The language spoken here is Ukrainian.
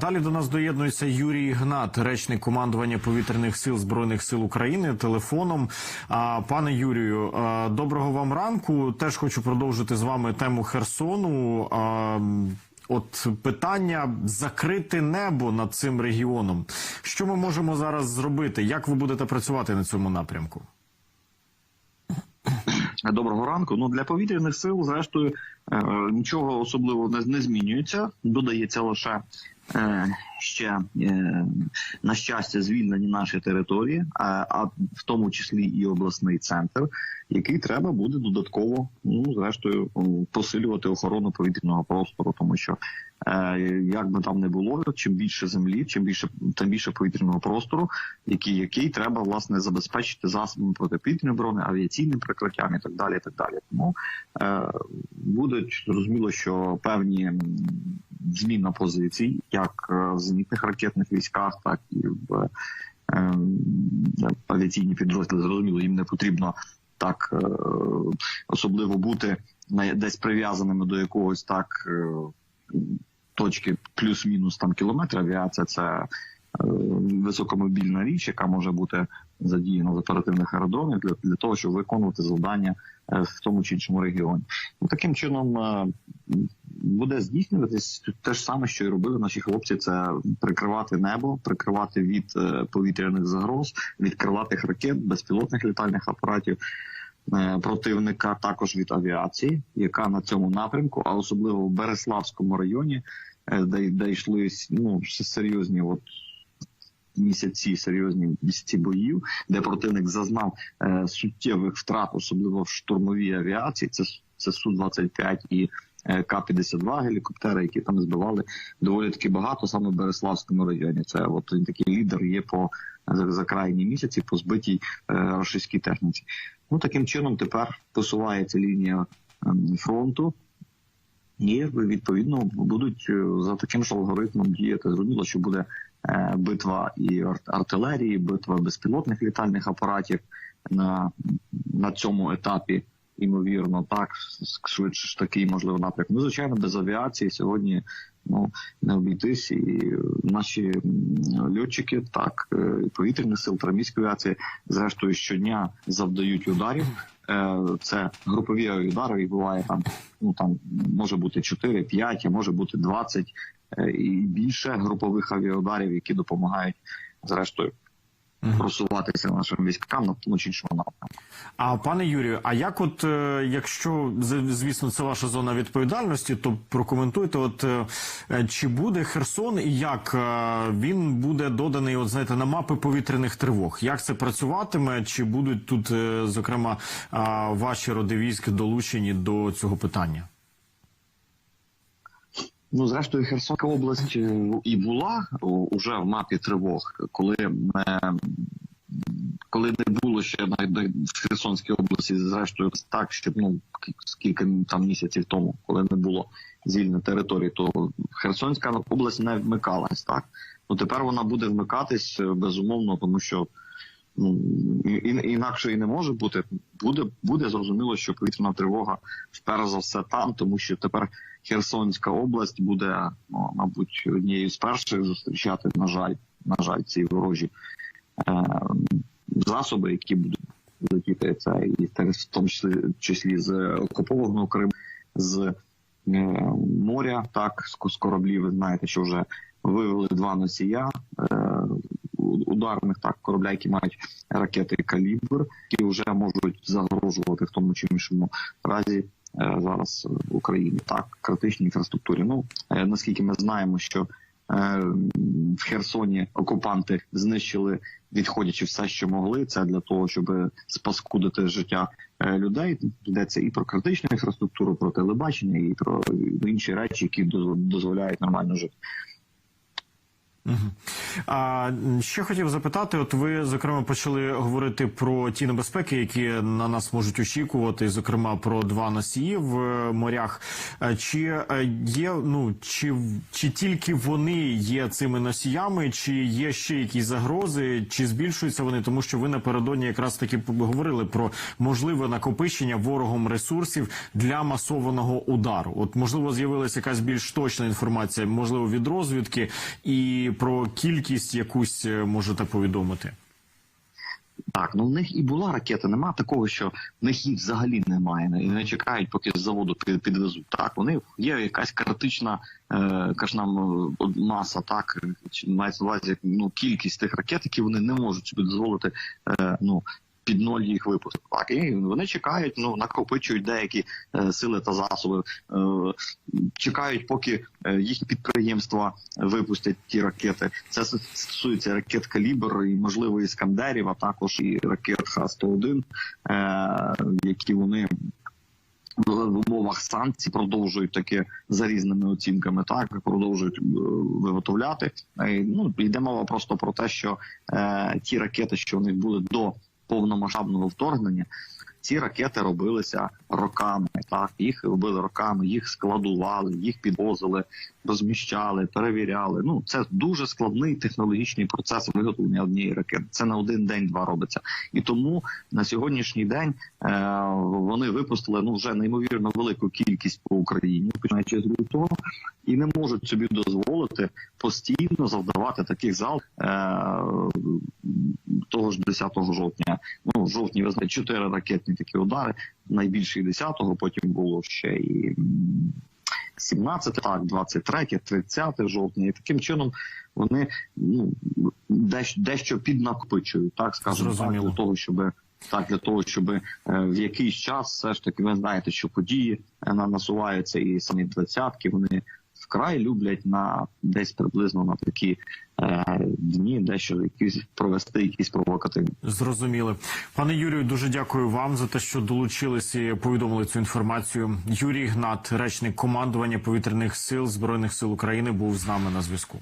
Далі до нас доєднується Юрій Гнат, речник командування повітряних сил збройних сил України, телефоном. Пане Юрію, доброго вам ранку. Теж хочу продовжити з вами тему Херсону. От питання закрити небо над цим регіоном. Що ми можемо зараз зробити? Як ви будете працювати на цьому напрямку? Доброго ранку. Ну для повітряних сил, зрештою, е, нічого особливого не, змінюється. Додається лише ще е, на щастя звільнені наші території, а, в тому числі і обласний центр, який треба буде додатково, ну зрештою, посилювати охорону повітряного простору, тому що е, як би там не було, чим більше землі, чим більше тим більше повітряного простору, який, який треба власне забезпечити засобами протиповітряної оборони, авіаційним прикриттям і так далі. І так далі. Тому е, буде зрозуміло, що певні зміна позицій, як е, в зенітних ракетних військах, так і в е, авіаційні підрозділи. Зрозуміло, їм не потрібно так е, особливо бути десь прив'язаними до якогось так. точки плюс-мінус там кілометр. Авіація це високомобільна річ, яка може бути задіяна з оперативних аеродромів для, для того, щоб виконувати завдання в тому чи іншому регіоні. Ну, таким чином буде здійснюватись те ж саме, що і робили наші хлопці: це прикривати небо, прикривати від е, повітряних загроз, від крилатих ракет, безпілотних літальних апаратів е, противника, також від авіації, яка на цьому напрямку, а особливо в Береславському районі, е, де, де йшли ну серйозні от. Місяці серйозні місяці боїв, де противник зазнав е, суттєвих втрат, особливо в штурмовій авіації. Це це су 25 і К-52 гелікоптери, які там збивали доволі таки багато саме в Береславському районі. Це от він такий лідер є по за, крайні місяці по збитій е, російській техніці. Ну таким чином тепер посувається лінія ем, фронту. І відповідно будуть е, за таким ж алгоритмом діяти. Зрозуміло, що буде е, битва і ар- артилерії, битва безпілотних літальних апаратів на, на цьому етапі. Ймовірно, так швидше ж такий можливо напрямок. Ну, звичайно, без авіації сьогодні ну не обійтись. І наші льотчики, так е, повітряних сил та міської авіації, зрештою щодня завдають ударів. Е, Це групові удари, і буває там. Ну там може бути 4, 5, а може бути 20 е, і більше групових авіаударів, які допомагають зрештою. Просуватися нашим військам на тому чи іншому напрямку. А пане Юрію, а як, от е, якщо звісно, це ваша зона відповідальності, то прокоментуйте, от е, е, чи буде Херсон і як він буде доданий, от знаєте, на мапи повітряних тривог? Як це працюватиме? Чи будуть тут, зокрема, ваші роди військ долучені до цього питання? Ну, зрештою, Херсонська область е, і була уже в мапі тривог, коли коли не було ще в Херсонській області, зрештою, так, щоб ну скільки там місяців тому, коли не було звільнення території, то Херсонська область не вмикалась. Так ну тепер вона буде вмикатись е, безумовно, тому що ну і, інакше і не може бути. Буде буде зрозуміло, що повітряна тривога перш за все там, тому що тепер Херсонська область буде, ну, мабуть, однією з перших зустрічати, на жаль, на жаль, ці ворожі е, засоби, які будуть летіти це і в тому числі, числі з окупованого Криму, з е, моря, так з кораблів. Ви знаєте, що вже вивели два носія е, ударних так корабля, які мають ракети калібр, які вже можуть загрожувати в тому чи іншому разі зараз в Україні. Так, критичній інфраструктурі. Ну е, наскільки ми знаємо, що е, в Херсоні окупанти знищили, відходячи все, що могли. Це для того, щоб спаскудити життя е, людей. Йдеться і про критичну інфраструктуру, про телебачення, і про інші речі, які доз- дозволяють нормально жити. А ще хотів запитати: от ви зокрема почали говорити про ті небезпеки, які на нас можуть очікувати, зокрема про два носії в е, морях. Е, Чи е, є ну чи чи тільки вони є цими носіями, чи є ще якісь загрози, чи збільшуються вони, тому що ви напередодні якраз таки говорили про можливе накопичення ворогом ресурсів для масованого удару. От можливо з'явилася якась більш точна інформація, можливо, від розвідки і про кількість якусь е, можете повідомити. Так, ну в них і була ракета. Нема такого, що в них їх взагалі немає. І не чекають, поки з заводу підвезуть. Так, вони є якась критична е, каже е, маса, так чи мається увазі ну кількість тих ракет, які вони не можуть собі дозволити. Е, ну. Під ноль їх випустити. Так, і вони чекають, ну накопичують деякі е, сили та засоби, е, чекають, поки е, їхні підприємства випустять ті ракети. Це стосується ракет калібр і можливо іскандерів, а також і ракет Х-101, е, які вони в умовах санкцій продовжують таке за різними оцінками, так продовжують е, виготовляти. Е, Ну йде мова просто про те, що е, ті ракети, що в них були до повномасштабного вторгнення. Ці ракети робилися роками. Так їх робили роками, їх складували, їх підвозили, розміщали, перевіряли. Ну це дуже складний технологічний процес виготовлення однієї ракети. Це на один день два робиться. І тому на сьогоднішній день е, вони випустили ну вже неймовірно велику кількість по Україні, починаючи з лютого, і не можуть собі дозволити постійно завдавати таких зал е, того ж 10 жовтня. Ну в жовтні ви знаєте, чотири ракетні такі удари. Найбільший 10-го, потім було ще і. м, 17, так, 23, 30 жовтня, і таким чином вони ну дещо, дещо піднакопичують, так скажемо так, для того, щоб так для того, щоб е, в якийсь час все ж таки ви знаєте, що події е, насуваються, і самі двадцятки вони вкрай люблять на десь приблизно на такі е, дні, дещо якісь провести якісь провокативні. Зрозуміли, пане Юрію. Дуже дякую вам за те, що долучилися і повідомили цю інформацію. Юрій Гнат, речник командування повітряних сил збройних сил України, був з нами на зв'язку.